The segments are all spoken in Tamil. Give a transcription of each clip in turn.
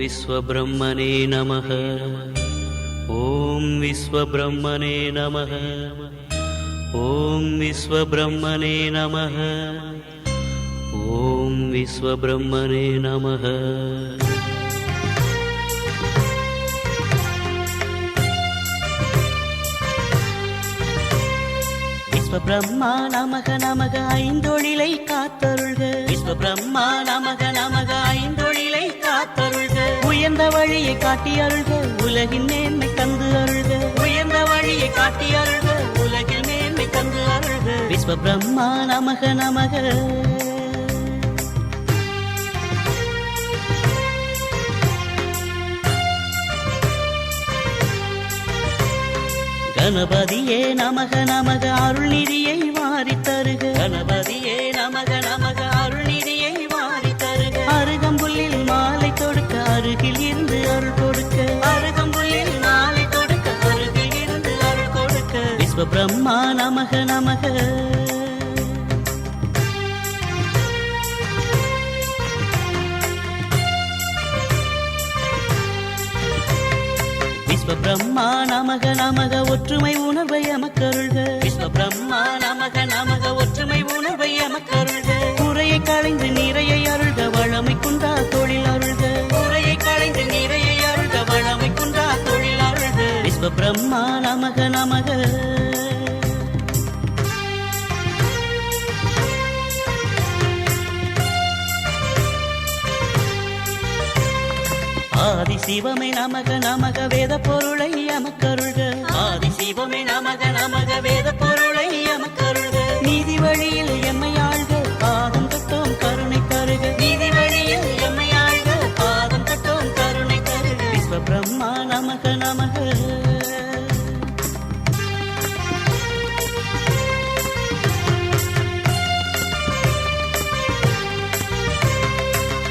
विश्वब्रह्मणे नमः ॐ विश्वब्रह्मणे नमः ॐ विश्वब्रह्मणे नमः ॐ विश्वब्रह्मणे नमः விஸ்வபிரம்மா நமக நமக ஐந்தொழிலை காத்தருள்க விஸ்வபிரம்மா காட்டி அருள்க உலகின் மேன்மை தந்து அருள்க. உயர்ந்த வழியை காட்டி அருள்க உலகில் மேன்மை தந்து அருள்க. விஸ்வபிரம்மா நமக நமக. கணபதியே நமக நமக. அருள்நிதியை வாரித் தருக கணபதி நமக நமக. விஸ்வ பிரம்மா நமக நமக. ஒற்றுமை உணர்வை அமக்க சிவமே நமக நமக வேத பொருளை அமக்கருள்க ஆதி சிவமே நமக நமக வேத பொருளை அமக்கருள்க நீதி வழியில் எம்மை ஆள்க பாதம் தொட்டோம் கருணை தருக. நீதி வழியில் எம்மை ஆள்க பாதம் தொட்டோம் கருணை தருக. விஸ்வ பிரம்மா நமக நமக.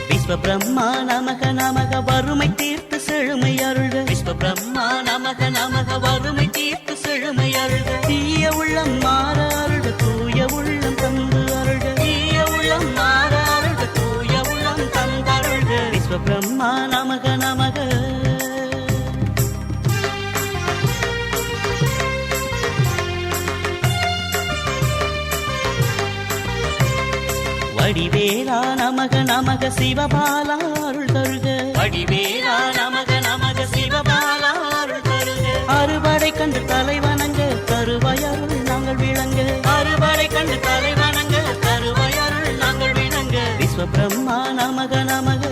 விஸ்வ பிரம்மா நமக நமக. வறுமை தீர்த்து செழுமை அருள்க விஸ்வ பிரம்மா நமக நமக வறுமை தீர்த்து செழுமை அருள்க தீய உள்ளம் மாற அருள்க தூய உள்ளம் தந்து அருள்க தீய உள்ளம் மாற அருள்க தூய உள்ளம் தந்தருள்க விஸ்வ பிரம்மா நமக நமக. வடிவேலா நமக நமக சிவபாலா அருள் தருக. வடிவேலா கண்டு தலை வணங்க கருவயருள் நாங்கள் விளங்க. அறுபடை கண்டு தலை வணங்க கருவயருள் நாங்கள் விளங்க. விஸ்வ பிரம்மா நமக நமக.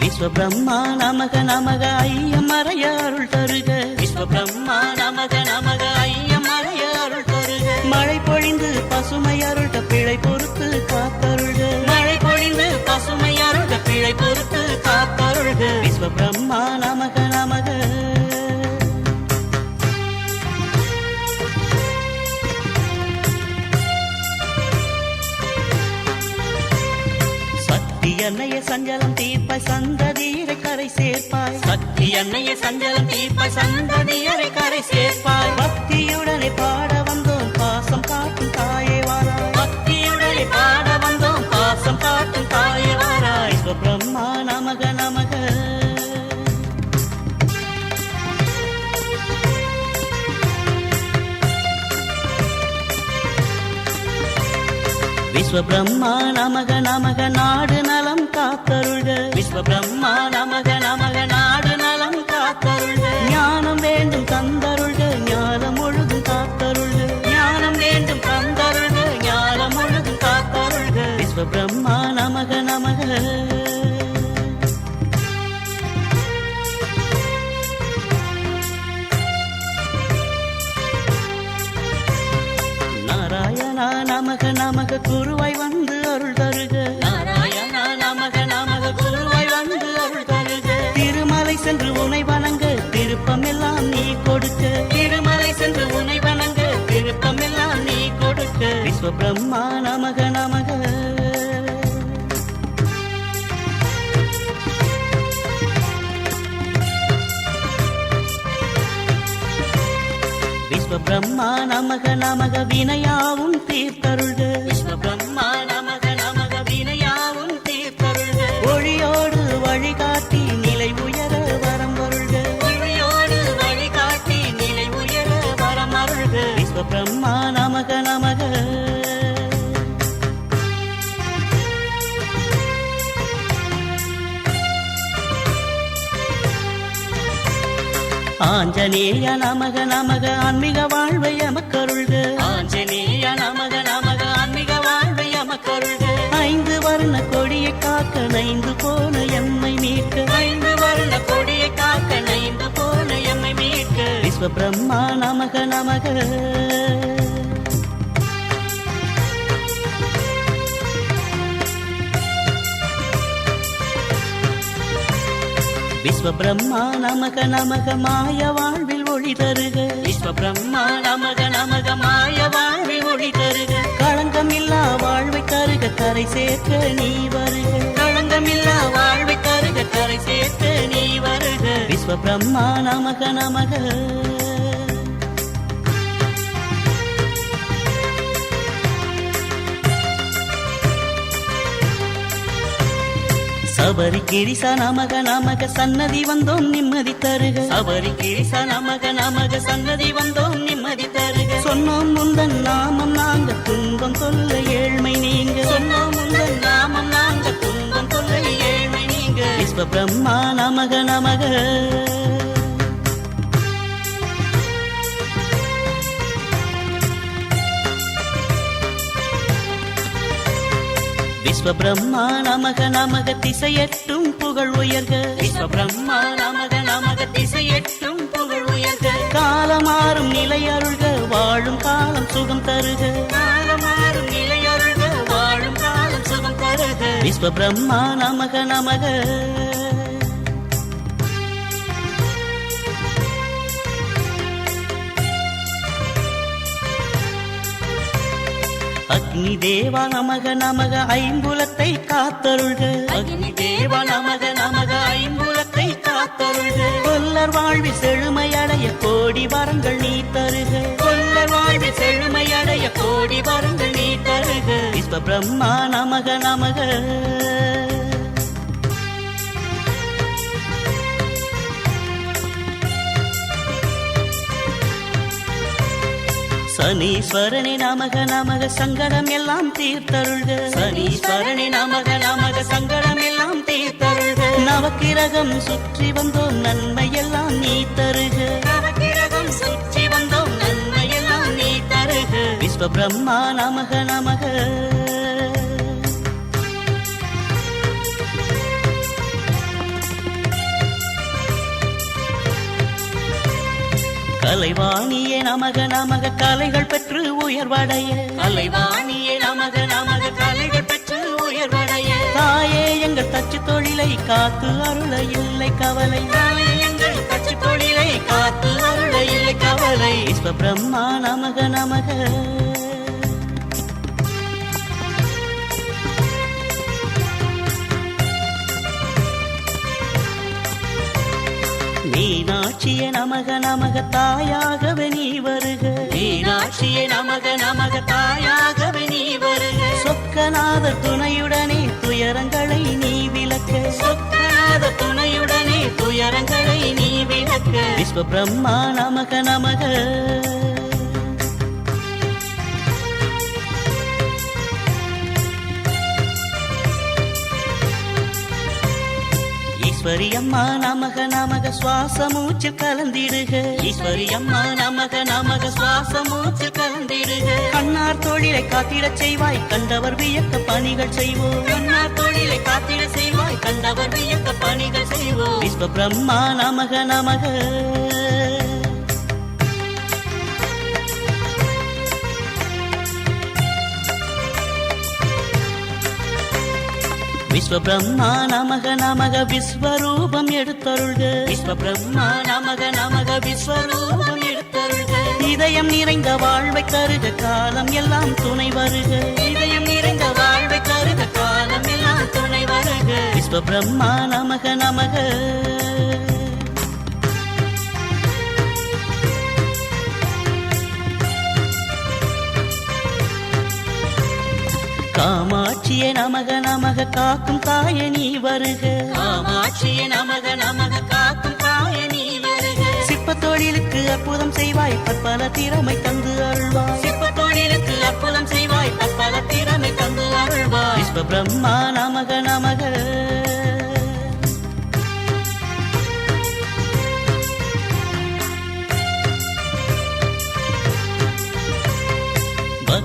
விஸ்வ பிரம்மா நமக நமக. ஐயமறைய அருள் தருக. விஸ்வ பிரம்மா நமக காத்தருள்க மழை பொழிந்து பசுமை அருள்க. பிழை பொறுத்து காத்தருள்க விஸ்வபிரம்மா நமக நமக. சக்தி சஞ்சலம் தீர்ப்பாய் சந்ததியரை கரை சேர்ப்பாய். சக்தி அன்னைய சஞ்சலம் தீர்ப்பாய் சந்ததியரை கரை சேர்ப்பாய். விஸ்வபிரம்மா நமக நமக நாடு. விருப்பமெல்லாம் நீ கொடுக்க. திருமலை சென்று உனை வணங்க. விருப்பமெல்லாம் நீ கொடுக்க. விஸ்வ பிரம்மா நமக நமக. விஸ்வ பிரம்மா நமக நமக. வினையாவும் தீர்த்தருள்க. நமக நமக. ஆஞ்சநேய நமக நமக ஆன்மீக வாழ்வை எமக்கருள்க. ஆஞ்சநேய நமக நமக ஆன்மீக வாழ்வை எமக்கருள்க. ஐந்து வர்ண கொடியை காக்க நைந்து போன எம்மை மீட்க. ஐந்து வர்ண கொடியை காக்க நைந்து போன எம்மை மீட்க. விஸ்வ பிரம்மா நமக நமக. விஸ்வ பிரம்மா நமக நமக மாய வாழ்வில் ஒளி தருக. விஸ்வ பிரம்மா நமக நமக மாய வாழ்வில் ஒளி தருக. களங்கமில்லா வாழ்வை தருக கரை சேர்க்க நீ வருக. களங்கமில்லா வாழ்வை தருக கரை சேர்க்க நீ வருக. விஸ்வ பிரம்மா நமக நமக. சபரி கிரிசா நமக நமக சன்னதி வந்தோம் நிம்மதி தருக. சபரி கிரிசா நமக நமக சன்னதி வந்தோம் நிம்மதி தருக. சொன்னோம் முந்தன் நாமம் நாங்க துன்பம் சொல்ல ஏழ்மை நீங்க. சொன்னோம் முந்தன் நாமம் நாங்க துன்பம் சொல்ல ஏழ்மை நீங்க. விஸ்வ பிரம்மா நமக நமக. விஸ்வ பிரம்மா நமக நமக திசையட்டும் புகழ் உயர்க. விஸ்வ பிரம்மா நமக நமக திசையட்டும் புகழ் உயர்க. காலமாறும் நிலை அருள்க வாழும் காலம் சுகம் தருக. காலமாறும் நிலை அருள்க வாழும் காலம் சுகம் தருக. விஸ்வ பிரம்மா நமக நமக. அக்னி தேவா நமக நமக ஐம்புலத்தை காத்தருள்க. அக்னி தேவா நமக நமக ஐம்புலத்தை காத்தருள்க. கொல்லர் வாழ்வில் செழுமையடைய கோடி வரங்கள் நீ தருக. கொல்லர் வாழ்வில் செழுமையடைய கோடி வரங்கள் நீ தருக. விஸ்வ பிரம்மா நமக நமக. சனீஸ்வரனே நமக நமக சங்கடம் எல்லாம் தீர்த்தருள்க. சனீஸ்வரனே நமக நமக சங்கடம் எல்லாம் தீர்த்தருள்க. நவக்கிரகம் சுற்றி வந்தோம் நன்மை எல்லாம் நீ தருக நவக்கிரகம் சுற்றி வந்தோம் நன்மை எல்லாம் நீ தருக விஸ்வ பிரம்மா நமக நமக. கலைவாணியே நமக நமக கலைகள் பெற்று உயர்வடைய. கலைவாணியே நமக நமக கலைகள் பெற்று உயர்வடைய. தாயே எங்கள் தச்சு தொழிலை காத்து அருள இல்லை கவலை. எங்கள் தச்சு தொழிலை காத்து அருள இல்லை கவலை. விஸ்வ பிரம்மா நமக நமக. மீனாட்சியே நமக நமக தாயாகவே நீ வருக. மீனாட்சியே நமக நமக தாயாகவே நீ வருக. சொக்கநாத துணையுடனே துயரங்களை நீ விளக்க. சொக்கநாத துணையுடனே துயரங்களை நீ விளக்க. விஸ்வ பிரம்மா நமக நமக. ஈஸ்வரி அம்மா நமக நமக சுவாச மூச்சில் கலந்திடுக. ஈஸ்வரி அம்மா நமக நமக சுவாச மூச்சில் கலந்திடுக. கண்ணார் தொழிலை காத்திடச் செய்வாய் கண்டவர் வியக்க பணிகள் செய்வோம். கண்ணார் தொழிலை காத்திட செய்வாய் கண்டவர் வியக்க பணிகள் செய்வோம். விஸ்வ பிரம்மா நமக நமக. விஸ்வ பிரம்மா நமக நமக விஸ்வரூபம் எடுத்தருள்க. விஸ்வ பிரம்மா நமக நமக விஸ்வரூபம் எடுத்தருள்க. இதயம் நிறைந்த வாழ்வை தருக காலம் எல்லாம் துணை வருக. இதயம் நிறைந்த வாழ்வை தருக காலம் எல்லாம் துணை வருக. விஸ்வ பிரம்மா நமக நமக காமாட்சியே நமக நமக காக்கும் தாய நீ வருக. காமாட்சியே நமக நமக காக்கும் தாய நீ வருக. சிற்ப தொழிலுக்கு அற்புதம் செய்வாய் பற்பல திறமை தந்து அருள்வாய். சிற்ப தொழிலுக்கு அற்புதம் செய்வாய் பற்பல திறமை தந்து அருள்வாய். விஸ்வ பிரம்மா நமக நமக.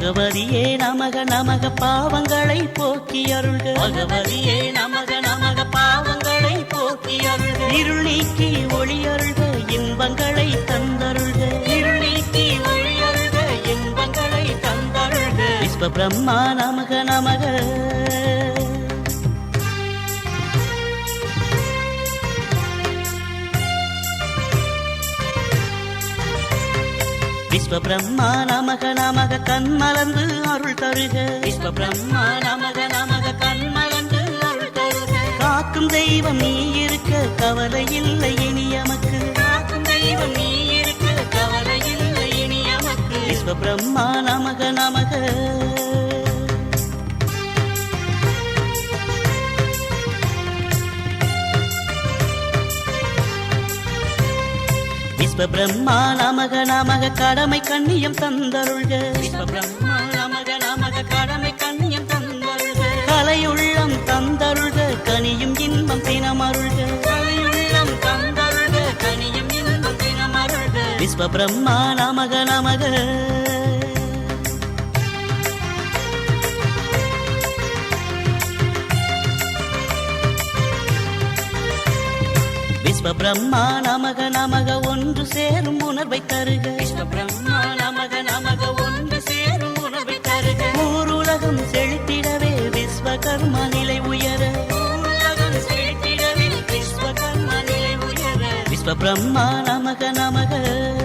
பகவதியே நமக நமக பாவங்களை போக்கி அருள்க. பகவதியே நமக நமக பாவங்களை போக்கி அருள்க. இருள் நீக்கி ஒளி அருள்க இன்பங்களை தந்தருள்க. இருள் நீக்கி ஒளி அருள்க இன்பங்களை தந்தருள்க. விஸ்வ பிரம்மா நமக நமக. விஸ்வ பிரம்மா நமக நமக கண்மலர்ந்து அருள் தருக. விஸ்வ பிரம்மா நமக நமக கண்மலர்ந்து அருள் தருக. காக்கும் தெய்வம் நீ இருக்க கவலை இல்லை இனி எமக்கு. காக்கும் தெய்வம் நீ இருக்க கவலை இல்லை இனி எமக்கு. விஸ்வ பிரம்மா நமக நமக. விஸ்வ பிரம்மா நமக நமக கடமை கண்ணியம் தந்தருள்க. விஸ்வ பிரம்மா நமக நமக கடமை கண்ணியம் தந்தருள்க. கலையுள்ளம் தந்தருள்க கனியும் இன்பம் தினமருள்க. கலையுள்ளம் தந்தருள்க கனியும் இன்பம் தினமருள்க. விஸ்வ பிரம்மா நமக நமக. விஸ்வ பிரம்மா நமக நமக ஒன்று சேரும் உணர்வை தருக. விஸ்வ பிரம்மா நமக நமக ஒன்று சேரும் உணவை தருக. ஊருலகம் செழித்திடவே விஸ்வகர்மா நிலை உயர. உலகம் செழித்திடவே விஸ்வகர்ம நிலை உயர. விஸ்வ பிரம்மா நமக நமக.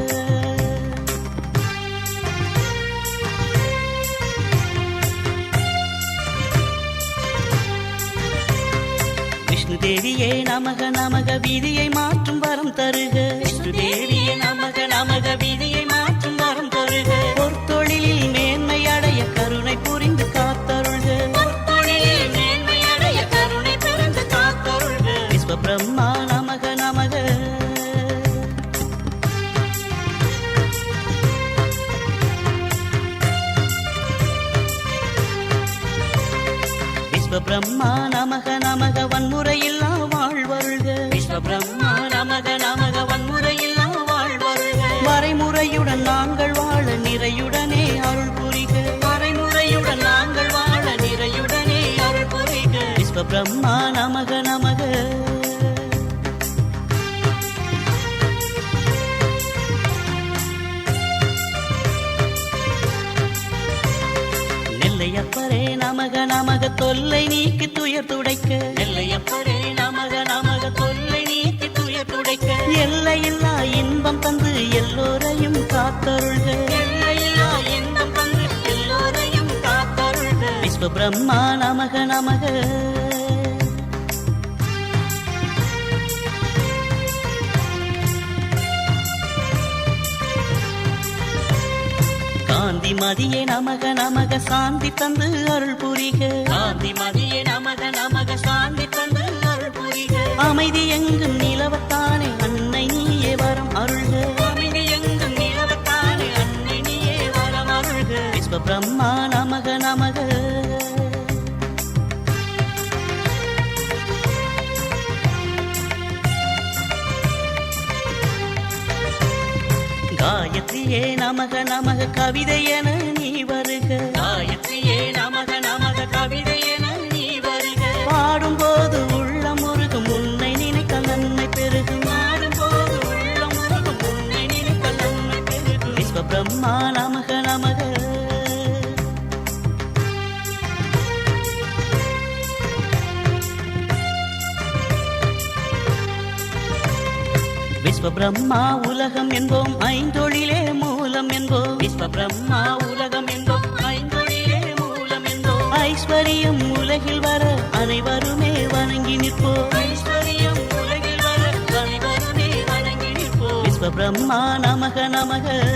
தேவியே நமக நமக வீதியை மாற்றும் வரம் தருக. விஷ்ணு தேவியே நமக நமக விதியை மாற்றும் வரம் தருக. பொற்தொழிலில் மேன்மை அடைய கருணை புரிந்து காத்தருள்க. மேன்மை அடைய கருணை பிறந்து காத்தருள்க. விஸ்வ பிரம்மா நமக நமக. விஸ்வ பிரம்மா நமக நமக. பிரம்மா நமக நமக நெல்லையப்பரே நமக நமக தொல்லை நீக்கி துயர் துடைக்க. நெல்லையப்பரே நமக நமக தொல்லை நீக்கி துயர் துடைக்க. எல்லையில்லா இன்பம் தந்து எல்லோரையும் காத்தருள்க. எல்லையில்லா இன்பம் தந்து எல்லோரையும் காத்தருள்க. விஸ்வ பிரம்மா நமக நமக. காந்தி மதியே நமக நமக சாந்தி தந்து அருள் புரிக. காந்தி மதியே நமக நமக சாந்தி தந்து அருள் புரிக. அமைதி எங்கும் நிலவத்தானே அன்னை நீயே வரம் அருள்க. அமைதி எங்கும் நிலவத்தானே அன்னை நீயே வரம் அருள்க. விஸ்வ பிரம்மா நமக நமக. காயத்ரியே நமக நமக கவிதை என நீ வருக. காயத்ரியே நமக விஸ்வபிரம்மா உலகம் என்போம். ஐந்தொழிலே மூலம் என்போம். விஸ்வபிரம்மா உலகம் என்போம். ஐந்தொழிலே மூலம் என்போம். ஐஸ்வர்யம் உலகில் வர அனைவருமே வணங்கி நிற்போம். ஐஸ்வர்யம் உலகில் வர அனைவருமே வணங்கி நிற்போம். விஸ்வபிரம்மா நமக நமக.